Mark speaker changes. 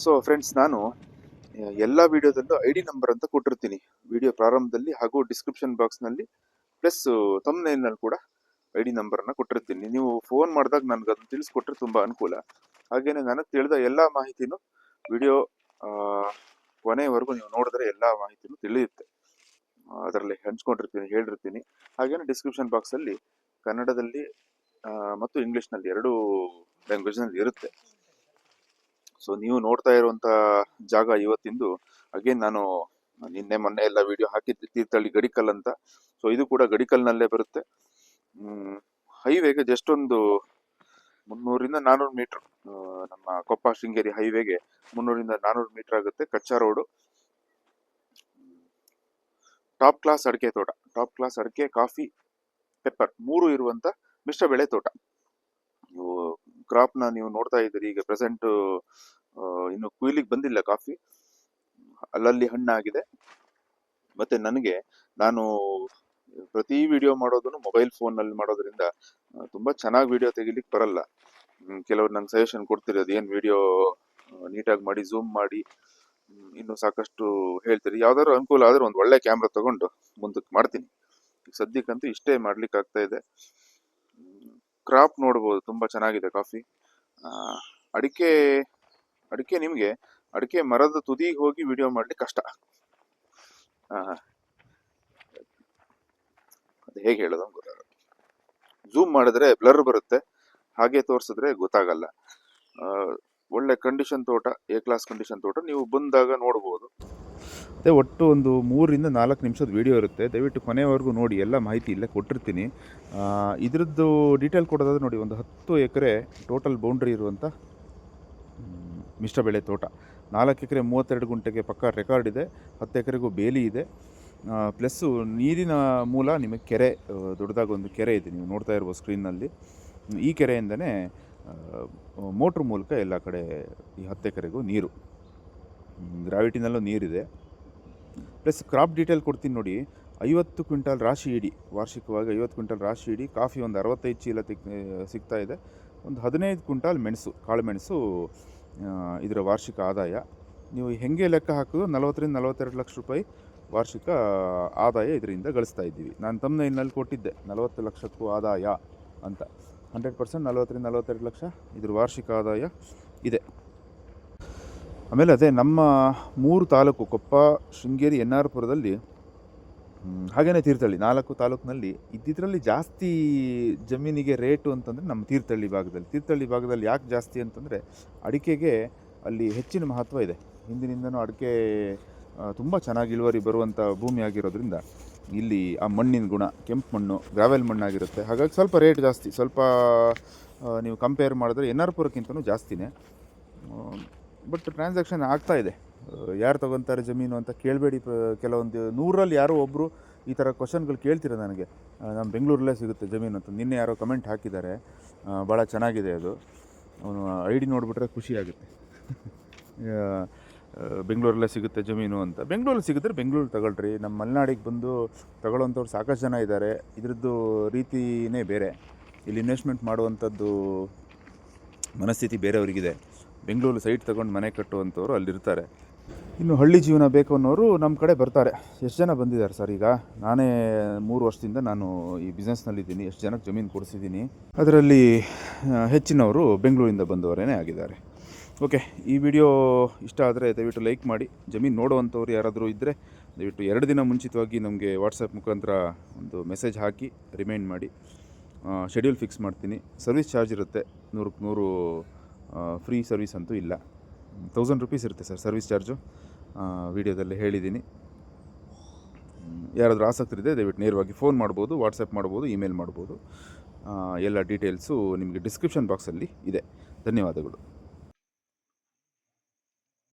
Speaker 1: So friends ನಾನು ಎಲ್ಲ ವಿಡಿಯೋದಲ್ಲೂ I D number ಅಂತ ಕೊಟ್ಟಿರ್ತೀನಿ. ವಿಡಿಯೋ ಪ್ರಾರಂಭದಲ್ಲಿ ಹಾಗೂ ಡಿಸ್ಕ್ರಿಪ್ಷನ್ ಬಾಕ್ಸ್ನಲ್ಲಿ ಪ್ಲಸ್ ತಮ್ನೇಲ್ನಲ್ಲಿ ಕೂಡ ಐ ಡಿ ನಂಬರನ್ನು ಕೊಟ್ಟಿರ್ತೀನಿ. ನೀವು ಫೋನ್ ಮಾಡಿದಾಗ ನನಗೆ ಅದನ್ನು ತಿಳಿಸ್ಕೊಟ್ರೆ ತುಂಬ ಅನುಕೂಲ. ಹಾಗೆಯೇ ನನಗೆ ತಿಳಿದ ಎಲ್ಲ ಮಾಹಿತಿನೂ ವಿಡಿಯೋ ಕೊನೆಯವರೆಗೂ ನೀವು ನೋಡಿದ್ರೆ ಎಲ್ಲ ಮಾಹಿತಿನೂ ತಿಳಿಯುತ್ತೆ. ಅದರಲ್ಲಿ ಹಂಚ್ಕೊಂಡಿರ್ತೀನಿ, ಹೇಳಿರ್ತೀನಿ. ಹಾಗೇನೆ ಡಿಸ್ಕ್ರಿಪ್ಷನ್ ಬಾಕ್ಸಲ್ಲಿ ಕನ್ನಡದಲ್ಲಿ ಮತ್ತು ಇಂಗ್ಲೀಷ್ನಲ್ಲಿ ಎರಡೂ ಲ್ಯಾಂಗ್ವೇಜ್ನಲ್ಲಿ ಇರುತ್ತೆ. ಸೊ ನೀವು ನೋಡ್ತಾ ಇರುವಂತ ಜಾಗ ಇವತ್ತಿಂದು ಅಗೇನ್ ನಾನು ನಿನ್ನೆ ಮೊನ್ನೆ ಎಲ್ಲ ವಿಡಿಯೋ ಹಾಕಿದ್ದೆ ತೀರ್ಥಹಳ್ಳಿ ಗಡಿಕಲ್ ಅಂತ. ಸೊ ಇದು ಕೂಡ ಗಡಿಕಲ್ನಲ್ಲೇ ಬರುತ್ತೆ. ಹೈವೇಗೆ ಜಸ್ಟ್ ಒಂದು ಮುನ್ನೂರಿಂದ ನಾನೂರು ಮೀಟರ್ ನಮ್ಮ ಕೊಪ್ಪ ಶೃಂಗೇರಿ ಹೈವೇಗೆ ಮುನ್ನೂರಿಂದ ನಾನೂರು ಮೀಟರ್ ಆಗುತ್ತೆ, ಕಚ್ಚಾ ರೋಡು ಟಾಪ್ ಕ್ಲಾಸ್ ಅಡಿಕೆ ತೋಟ. ಟಾಪ್ ಕ್ಲಾಸ್ ಅಡಿಕೆ ಕಾಫಿ ಪೆಪ್ಪರ್ ಮೂರು ಇರುವಂತ ಮಿಶ್ರ ಬೆಳೆ ತೋಟ. ನೀವು ಕ್ರಾಪ್ನ ನೀವು ನೋಡ್ತಾ ಇದ್ದೀರಿ, ಈಗ ಪ್ರೆಸೆಂಟ್ ಇನ್ನು ಕುಯ್ಲಿಕ್ಕೆ ಬಂದಿಲ್ಲ ಕಾಫಿ. ಅಲ್ಲಲ್ಲಿ ಹಣ್ಣಾಗಿದೆ. ಮತ್ತೆ ನನಗೆ ನಾನು ಪ್ರತಿ ವಿಡಿಯೋ ಮಾಡೋದನ್ನು ಮೊಬೈಲ್ ಫೋನ್ನಲ್ಲಿ ಮಾಡೋದ್ರಿಂದ ಆ, ತುಂಬಾ ಚೆನ್ನಾಗಿ ವಿಡಿಯೋ ತೆಗಿಲಿಕ್ಕೆ ಬರಲ್ಲ. ಕೆಲವರು ನಂಗೆ ಸಜೆಷನ್ ಕೊಡ್ತೀರಿ ಅದೇನು ವಿಡಿಯೋ ನೀಟಾಗಿ ಮಾಡಿ ಝೂಮ್ ಮಾಡಿ ಇನ್ನು ಸಾಕಷ್ಟು ಹೇಳ್ತೀರಿ. ಯಾವ್ದಾದ್ರು ಅನುಕೂಲ ಆದ್ರೆ ಒಂದು ಒಳ್ಳೆ ಕ್ಯಾಮ್ರಾ ತಗೊಂಡು ಮುಂದಕ್ಕೆ ಮಾಡ್ತೀನಿ. ಸದ್ಯಕ್ಕಂತೂ ಇಷ್ಟೇ ಮಾಡ್ಲಿಕ್ಕೆ ಆಗ್ತಾ ಇದೆ. ಕ್ರಾಪ್ ನೋಡ್ಬೋದು ತುಂಬಾ ಚೆನ್ನಾಗಿದೆ ಕಾಫಿ. ಅಡಿಕೆ ಅಡಿಕೆ ನಿಮಗೆ, ಅಡಿಕೆ ಮರದ ತುದಿಗೆ ಹೋಗಿ ವಿಡಿಯೋ ಮಾಡಲಿಕ್ಕೆ ಕಷ್ಟ. ಅದು ಹೇಗೆ ಹೇಳೋದು ಗೊತ್ತಾಗಲ್ಲ. ಝೂಮ್ ಮಾಡಿದ್ರೆ ಬ್ಲರ್ ಬರುತ್ತೆ, ಹಾಗೆ ತೋರಿಸಿದ್ರೆ ಗೊತ್ತಾಗಲ್ಲ. ಒಳ್ಳೆ ಕಂಡೀಷನ್ ತೋಟ ಎ ಕ್ಲಾಸ್ ಕಂಡೀಷನ್ ತೋಟ, ನೀವು ಬಂದಾಗ ನೋಡ್ಬೋದು. ಅದೇ ಒಟ್ಟು ಒಂದು ಮೂರರಿಂದ ನಾಲ್ಕು ನಿಮಿಷದ ವಿಡಿಯೋ ಇರುತ್ತೆ. ದಯವಿಟ್ಟು ಕೊನೆವರೆಗೂ ನೋಡಿ, ಎಲ್ಲ ಮಾಹಿತಿ ಇಲ್ಲೇ ಕೊಟ್ಟಿರ್ತೀನಿ. ಇದರದ್ದು ಡೀಟೇಲ್ ಕೊಡೋದಾದ್ರೆ ನೋಡಿ, ಒಂದು ಹತ್ತು ಎಕರೆ ಟೋಟಲ್ ಬೌಂಡ್ರಿ ಇರುವಂಥ ಮಿಶ್ರ ಬೆಳೆ ತೋಟ. ನಾಲ್ಕು ಎಕರೆ ಮೂವತ್ತೆರಡು ಗುಂಟೆಗೆ ಪಕ್ಕ ರೆಕಾರ್ಡ್ ಇದೆ, ಹತ್ತು ಎಕರೆಗೂ ಬೇಲಿ ಇದೆ. ಪ್ಲಸ್ಸು ನೀರಿನ ಮೂಲ ನಿಮಗೆ ಕೆರೆ ದೊಡ್ಡದಾಗಿ ಒಂದು ಕೆರೆ ಇದೆ, ನೀವು ನೋಡ್ತಾ ಇರ್ಬೋದು ಸ್ಕ್ರೀನ್ನಲ್ಲಿ ಈ ಕೆರೆಯಿಂದನೇ ಮೋಟ್ರ್ ಮೂಲಕ ಎಲ್ಲ ಕಡೆ ಈ ಹತ್ತು ಎಕರೆಗೂ ನೀರು. ಗ್ರಾವಿಟಿನಲ್ಲೂ ನೀರಿದೆ. ಪ್ಲಸ್ ಕ್ರಾಪ್ ಡೀಟೇಲ್ ಕೊಡ್ತೀನಿ ನೋಡಿ. ಐವತ್ತು ಕ್ವಿಂಟಾಲ್ ರಾಶಿ ಇಡಿ, ವಾರ್ಷಿಕವಾಗಿ ಐವತ್ತು ಕ್ವಿಂಟಾಲ್ ರಾಶಿ ಇಡಿ. ಕಾಫಿ ಒಂದು ಅರವತ್ತೈದು ಚೀಲ ತಿಕ್ ಸಿಗ್ತಾ ಇದೆ. ಒಂದು ಹದಿನೈದು ಕ್ವಿಂಟಾಲ್ ಮೆಣಸು, ಕಾಳು ಮೆಣಸು ಇದರ ವಾರ್ಷಿಕ ಆದಾಯ. ನೀವು ಹೆಂಗೆ ಲೆಕ್ಕ ಹಾಕಿದ್ರು ನಲವತ್ತರಿಂದ ನಲವತ್ತೆರಡು ಲಕ್ಷ ರೂಪಾಯಿ ವಾರ್ಷಿಕ ಆದಾಯ ಇದರಿಂದ ಗಳಿಸ್ತಾ ಇದ್ದೀವಿ. ನಾನು ತಮ್ಮ ಇನ್ನಲ್ಲಿ ಕೊಟ್ಟಿದ್ದೆ, ನಲವತ್ತು ಲಕ್ಷಕ್ಕೂ ಆದಾಯ ಅಂತ. ಹಂಡ್ರೆಡ್ ಪರ್ಸೆಂಟ್ ನಲವತ್ತರಿಂದ ನಲವತ್ತೆರಡು ಲಕ್ಷ ಇದ್ರ ವಾರ್ಷಿಕ ಆದಾಯ ಇದೆ. ಆಮೇಲೆ ಅದೇ ನಮ್ಮ ಮೂರು ತಾಲೂಕು, ಕೊಪ್ಪ, ಶೃಂಗೇರಿ ಎನ್ ಆರ್ ಪುರದಲ್ಲಿ ಹಾಗೇನೇ ತೀರ್ಥಹಳ್ಳಿ, ನಾಲ್ಕು ತಾಲೂಕಿನಲ್ಲಿ ಇದ್ದಿದ್ರಲ್ಲಿ ಜಾಸ್ತಿ ಜಮೀನಿಗೆ ರೇಟು ಅಂತಂದರೆ ನಮ್ಮ ತೀರ್ಥಹಳ್ಳಿ ಭಾಗದಲ್ಲಿ. ತೀರ್ಥಹಳ್ಳಿ ಭಾಗದಲ್ಲಿ ಯಾಕೆ ಜಾಸ್ತಿ ಅಂತಂದರೆ ಅಡಿಕೆಗೆ ಅಲ್ಲಿ ಹೆಚ್ಚಿನ ಮಹತ್ವ ಇದೆ. ಹಿಂದಿನಿಂದನೂ ಅಡಿಕೆ ತುಂಬ ಚೆನ್ನಾಗಿ ಇಳುವರಿ ಬರುವಂಥ ಭೂಮಿ ಆಗಿರೋದ್ರಿಂದ ಇಲ್ಲಿ ಆ ಮಣ್ಣಿನ ಗುಣ, ಕೆಂಪು ಮಣ್ಣು ಗ್ರಾವೆಲ್ ಮಣ್ಣಾಗಿರುತ್ತೆ ಹಾಗಾಗಿ ಸ್ವಲ್ಪ ರೇಟ್ ಜಾಸ್ತಿ, ಸ್ವಲ್ಪ ನೀವು ಕಂಪೇರ್ ಮಾಡಿದ್ರೆ ಎನ್ ಆರ್ ಪುರಕ್ಕಿಂತನೂ ಜಾಸ್ತಿನೇ. ಬಟ್ ಟ್ರಾನ್ಸಾಕ್ಷನ್ ಆಗ್ತಾ ಇದೆ. ಯಾರು ತಗೊತಾರೆ ಜಮೀನು ಅಂತ ಕೇಳಬೇಡಿ. ಕೆಲವೊಂದು ನೂರಲ್ಲಿ ಯಾರೋ ಒಬ್ಬರು ಈ ಥರ ಕ್ವಶನ್ಗಳು ಕೇಳ್ತೀರ ನನಗೆ. ನಮ್ಮ ಬೆಂಗಳೂರಲ್ಲೇ ಸಿಗುತ್ತೆ ಜಮೀನು ಅಂತ. ನಿನ್ನೆ ಯಾರೋ ಕಮೆಂಟ್ ಹಾಕಿದ್ದಾರೆ. ಭಾಳ ಚೆನ್ನಾಗಿದೆ ಅದು. ಅವನು ಐ ಡಿ ನೋಡಿಬಿಟ್ರೆ ಖುಷಿಯಾಗುತ್ತೆ ಬೆಂಗಳೂರಲ್ಲೇ ಸಿಗುತ್ತೆ ಜಮೀನು ಅಂತ. ಬೆಂಗಳೂರಲ್ಲಿ ಸಿಗಿದ್ರೆ ಬೆಂಗಳೂರು ತಗೊಳ್ರಿ. ನಮ್ಮ ಮಲೆನಾಡಿಗೆ ಬಂದು ತಗೊಳ್ಳೋಂಥವ್ರು ಸಾಕಷ್ಟು ಜನ ಇದ್ದಾರೆ. ಇದರದ್ದು ರೀತಿಯೇ ಬೇರೆ. ಇಲ್ಲಿ ಇನ್ವೆಸ್ಟ್ಮೆಂಟ್ ಮಾಡುವಂಥದ್ದು ಮನಸ್ಥಿತಿ ಬೇರೆಯವರಿಗಿದೆ. ಬೆಂಗಳೂರು ಸೈಟ್ ತಗೊಂಡು ಮನೆ ಕಟ್ಟುವಂಥವ್ರು ಅಲ್ಲಿರ್ತಾರೆ. ಇನ್ನು ಹಳ್ಳಿ ಜೀವನ ಬೇಕು ಅನ್ನೋರು ನಮ್ಮ ಕಡೆ ಬರ್ತಾರೆ. ಎಷ್ಟು ಜನ ಬಂದಿದ್ದಾರೆ ಸರ್ ಈಗ? ನಾನೇ ಮೂರು ವರ್ಷದಿಂದ ನಾನು ಈ ಬಿಸ್ನೆಸ್ನಲ್ಲಿದ್ದೀನಿ ಎಷ್ಟು ಜನಕ್ಕೆ ಜಮೀನು ಕೊಡಿಸಿದ್ದೀನಿ. ಅದರಲ್ಲಿ ಹೆಚ್ಚಿನವರು ಬೆಂಗಳೂರಿಂದ ಬಂದವರೇ ಆಗಿದ್ದಾರೆ. ಓಕೆ, ಈ ವಿಡಿಯೋ ಇಷ್ಟ ಆದರೆ ದಯವಿಟ್ಟು ಲೈಕ್ ಮಾಡಿ. ಜಮೀನು ನೋಡುವಂಥವ್ರು ಯಾರಾದರೂ ಇದ್ದರೆ ದಯವಿಟ್ಟು ಎರಡು ದಿನ ಮುಂಚಿತವಾಗಿ ನಮಗೆ ವಾಟ್ಸಪ್ ಮುಖಾಂತರ ಒಂದು ಮೆಸೇಜ್ ಹಾಕಿ ರಿಮೈಂಡ್ ಮಾಡಿ. ಶೆಡ್ಯೂಲ್ ಫಿಕ್ಸ್ ಮಾಡ್ತೀನಿ. ಸರ್ವಿಸ್ ಚಾರ್ಜ್ ಇರುತ್ತೆ. ನೂರಕ್ಕೆ ನೂರು ಫ್ರೀ ಸರ್ವಿಸ್ ಅಂತೂ ಇಲ್ಲ. ತೌಸಂಡ್ ರುಪೀಸ್ ಇರುತ್ತೆ ಸರ್ ಸರ್ವಿಸ್ ಚಾರ್ಜು ವಿಡಿಯೋದಲ್ಲಿ ಹೇಳಿದ್ದೀನಿ. ಯಾರಾದರೂ ಆಸಕ್ತಿ ಇದ್ದರೆ ದಯವಿಟ್ಟು ನೇರವಾಗಿ ಫೋನ್ ಮಾಡ್ಬೋದು ವಾಟ್ಸಪ್ ಮಾಡ್ಬೋದು, ಇಮೇಲ್ ಮಾಡ್ಬೋದು. ಎಲ್ಲ ಡೀಟೇಲ್ಸು ನಿಮಗೆ ಡಿಸ್ಕ್ರಿಪ್ಷನ್ ಬಾಕ್ಸಲ್ಲಿ ಇದೆ. ಧನ್ಯವಾದಗಳು.